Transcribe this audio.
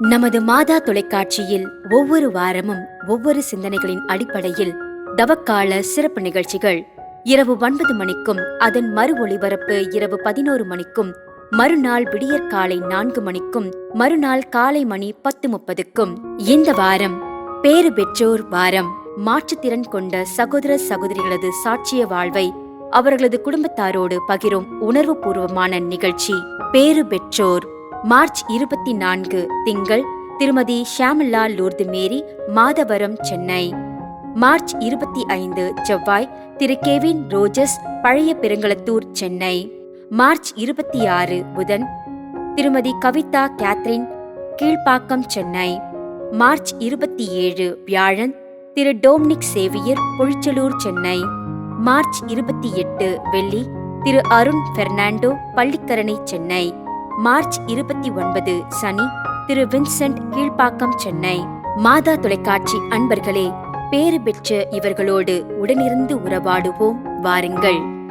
நமது மாதா தொலைக்காட்சியில் ஒவ்வொரு வாரமும் ஒவ்வொரு சிந்தனைகளின் அடிப்படையில் தவக்கால சிறப்பு நிகழ்ச்சிகள். இரவு ஒன்பது மணிக்கும் அதன் மறு ஒளிபரப்பு இரவு பதினோரு மணிக்கும் மறுநாள் விடியற்காலை நான்கு மணிக்கும் மறுநாள் காலை மணி பத்து முப்பதுக்கும். இந்த வாரம் பேறு பெற்றோர் வாரம். மாற்றுத்திறன் கொண்ட சகோதர சகோதரிகளது சாட்சிய வாழ்வை அவர்களது குடும்பத்தாரோடு பகிரும் உணர்வுபூர்வமான நிகழ்ச்சி பேறு பெற்றோர் மார்ச் இருபத்தி நான்கு திங்கள் திருமதி ஷியாமலா லூர்து மேரி மாதவரம் சென்னை. மார்ச் இருபத்தி ஐந்து செவ்வாய் திரு கெவின் ரோஜஸ் பழைய பெருங்களத்தூர் சென்னை. மார்ச் இருபத்தி ஆறு புதன் திருமதி கவிதா கேத்ரின் கீழ்ப்பாக்கம் சென்னை. மார்ச் இருபத்தி ஏழு வியாழன் திரு Dominic Xavier Pozhichalur Chennai. March இருபத்தி எட்டு வெள்ளி திரு அருண் பெர்னாண்டோ பள்ளிக்கரணை சென்னை. மார்ச் இருபத்தி ஒன்பது சனி திரு வின்சென்ட் கீழ்ப்பாக்கம் சென்னை. மாதா தொலைக்காட்சி அன்பர்களே பேறு பெற்ற இவர்களோடு உடனிருந்து உறவாடுவோம். வாருங்கள்.